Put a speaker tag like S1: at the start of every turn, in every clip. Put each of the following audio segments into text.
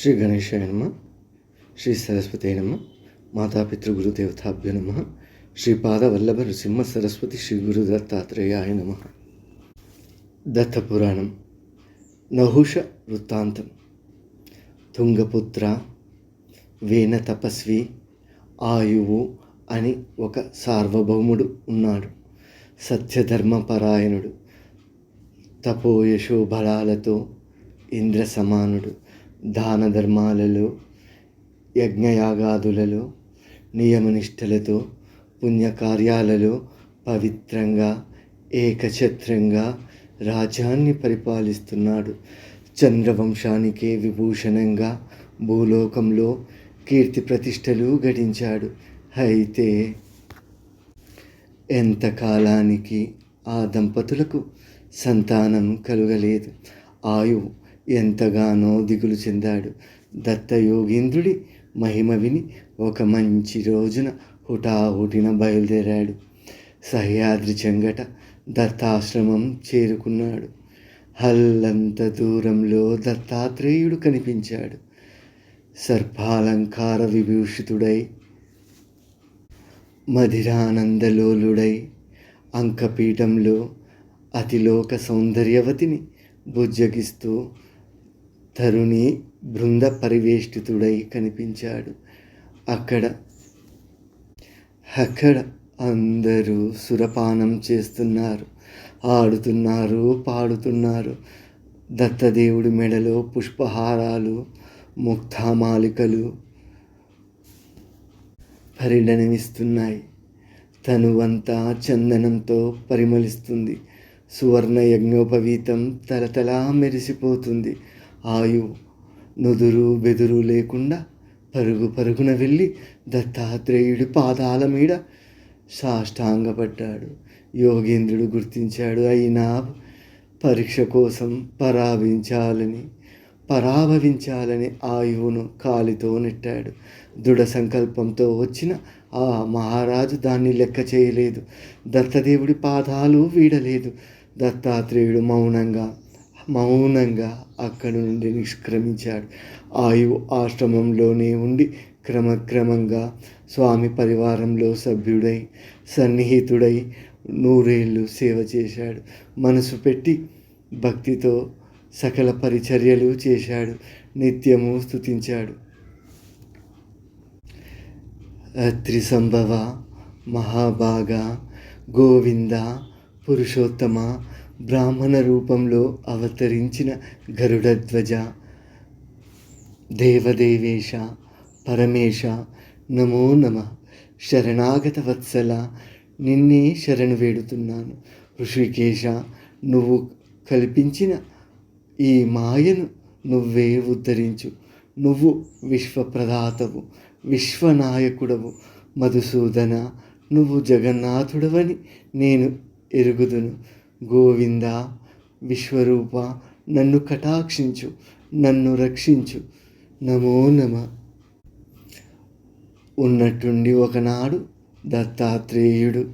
S1: శ్రీ గణేశాయ నమ శ్రీ సరస్వతి నమ మాతాపితృగురుదేవతాభ్య నమ శ్రీపాదవల్లభ నృసింహ సరస్వతి శ్రీ గురు దత్తాత్రేయాయ నమ. దత్తపురాణం నహుష వృత్తాంతం తుంగపుత్ర వేన తపస్వి ఆయువు అని ఒక సార్వభౌముడు ఉన్నాడు. సత్యధర్మపరాయణుడు తపోయశో బలాలతో ఇంద్ర సమానుడు దాన ధర్మాలలో యజ్ఞయాగాదులలో నియమనిష్టలతో పుణ్యకార్యాలలో పవిత్రంగా ఏకఛత్రంగా రాజ్యాన్ని పరిపాలిస్తున్నాడు. చంద్రవంశానికే విభూషణంగా భూలోకంలో కీర్తి ప్రతిష్టలు గడించాడు అయితే ఎంతకాలానికి ఆ దంపతులకు సంతానం కలుగలేదు. ఆయువు ఎంతగానో దిగులు చెందాడు. దత్త యోగేంద్రుడి మహిమ విని ఒక మంచి రోజున హుటాహుటిన బయలుదేరాడు. సహ్యాద్రి చెంగట దత్తాశ్రమం చేరుకున్నాడు. హల్లంత దూరంలో దత్తాత్రేయుడు కనిపించాడు. సర్పాలంకార విభూషితుడై మధిరానందలోలుడై అంకపీఠంలో అతిలోక సౌందర్యవతిని బుజ్జగిస్తూ తరుణి బృంద పరివేష్టితుడై కనిపించాడు. అక్కడ అక్కడ అందరూ సురపానం చేస్తున్నారు. ఆడుతున్నారు పాడుతున్నారు. దత్తదేవుడి మెడలో పుష్పహారాలు ముక్తామాలికలు పరిణమిస్తున్నాయి. తనువంతా చందనంతో పరిమళిస్తుంది. సువర్ణ యజ్ఞోపవీతం తలతలా మెరిసిపోతుంది. ఆయు నుదురు బెదురు లేకుండా పరుగు పరుగున వెళ్ళి దత్తాత్రేయుడి పాదాల మీద సాష్టాంగపడ్డాడు. యోగేంద్రుడు గుర్తించాడు అయినా పరీక్ష కోసం పరాభించాలని పరాభవించాలని ఆయువును కాలితో నెట్టాడు. దృఢ సంకల్పంతో వచ్చిన ఆ మహారాజు దాన్ని లెక్క చేయలేదు. దత్తదేవుడి పాదాలు వీడలేదు. దత్తాత్రేయుడు మౌనంగా మౌనంగా అక్కడి నుండి నిష్క్రమించాడు. ఆయు ఆశ్రమంలోనే ఉండి క్రమక్రమంగా స్వామి పరివారంలో సభ్యుడై సన్నిహితుడై నూరేళ్ళు సేవ చేశాడు. మనసు పెట్టి భక్తితో సకల పరిచర్యలు చేశాడు. నిత్యము స్థుతించాడు త్రిసంభవ మహాభాగ గోవింద పురుషోత్తమ బ్రాహ్మణ రూపంలో అవతరించిన గరుడధ్వజ దేవదేవేశ పరమేశ నమో నమ శరణాగత వత్సల నిన్నే శరణు వేడుతున్నాను. ఋషికేశ నువ్వు కల్పించిన ఈ మాయను నువ్వే ఉద్ధరించు. నువ్వు విశ్వప్రదాతవు విశ్వనాయకుడవు. మధుసూదన నువ్వు జగన్నాథుడవని నేను ఎరుగుదును. గోవింద విశ్వరూప నన్ను కటాక్షించు నన్ను రక్షించు. నమో నమ. ఉన్నట్టుండి ఒకనాడు దత్తాత్రేయుడు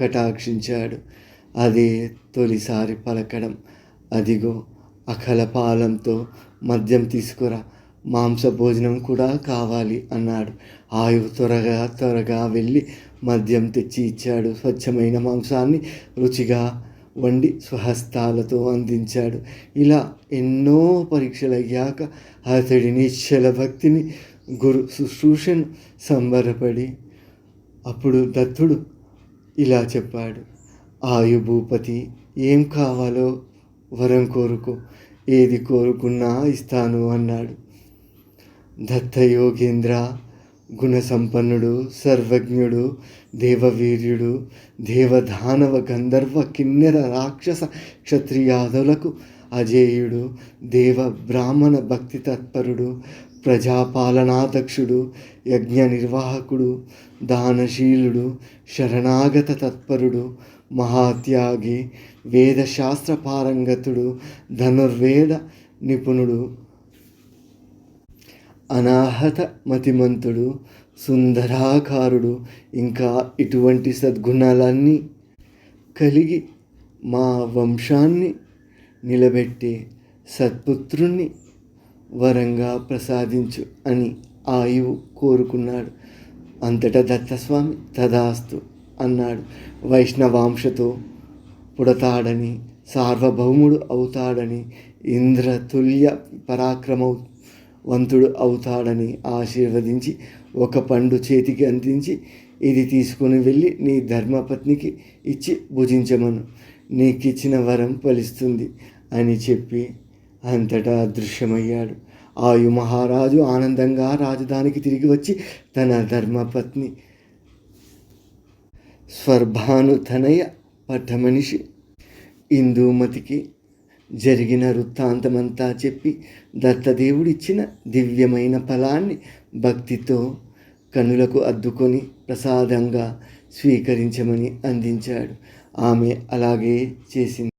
S1: కటాక్షించాడు. అదే తొలిసారి పలకడం. అదిగో అఖలపాలంతో మద్యం తీసుకురా. మాంస భోజనం కూడా కావాలి అన్నాడు. ఆయు త్వరగా త్వరగా వెళ్ళి మద్యం తెచ్చి ఇచ్చాడు. స్వచ్ఛమైన మాంసాన్ని రుచిగా వండి స్వహస్తాలతో అందించాడు. ఇలా ఎన్నో పరీక్షలయ్యాక అతడి నిశ్చల భక్తిని గురు శుశ్రూషను సంబరపడి అప్పుడు దత్తుడు ఇలా చెప్పాడు ఆయు భూపతి ఏం కావాలో వరం కోరుకో ఏది కోరుకున్నా ఇస్తాను అన్నాడు. దత్త యోగేంద్ర గుణసంపన్నుడు సర్వజ్ఞుడు దేవవీర్యుడు దేవదానవ గంధర్వ కిన్నెర రాక్షస క్షత్రియాదులకు అజేయుడు దేవ బ్రాహ్మణ భక్తి తత్పరుడు ప్రజాపాలనాధ్యక్షుడు యజ్ఞ నిర్వాహకుడు దానశీలుడు శరణాగత తత్పరుడు మహాత్యాగి వేదశాస్త్ర పారంగతుడు ధనుర్వేద నిపుణుడు. అనాహత మతిమంతుడు సుందరాకారుడు ఇంకా ఇటువంటి సద్గుణాలన్నీ కలిగి మా వంశాన్ని నిలబెట్టే సత్పుత్రుణ్ణి వరంగా ప్రసాదించు అని ఆయువు కోరుకున్నాడు. అంతటా దత్తస్వామి తదాస్తు అన్నాడు. వైష్ణవాంశతో పుడతాడని సార్వభౌముడు అవుతాడని ఇంద్రతుల్య వంతుడు అవుతాడని ఆశీర్వదించి ఒక పండు చేతికి అందించి ఇది తీసుకుని వెళ్ళి నీ ధర్మపత్నికి ఇచ్చి భుజించమను. నీకిచ్చిన వరం ఫలిస్తుంది అని చెప్పి అంతటా అదృశ్యమయ్యాడు. ఆయు మహారాజు ఆనందంగా రాజధానికి తిరిగి వచ్చి తన ధర్మపత్ని స్వర్భానుతనయ పట్టమనిషి ఇందుమతికి జరిగిన వృత్తాంతమంతా చెప్పి దత్తదేవుడిచ్చిన దివ్యమైన ఫలాన్ని భక్తితో కనులకు అద్దుకొని ప్రసాదంగా స్వీకరించమని అందించాడు. ఆమె అలాగే చేసింది.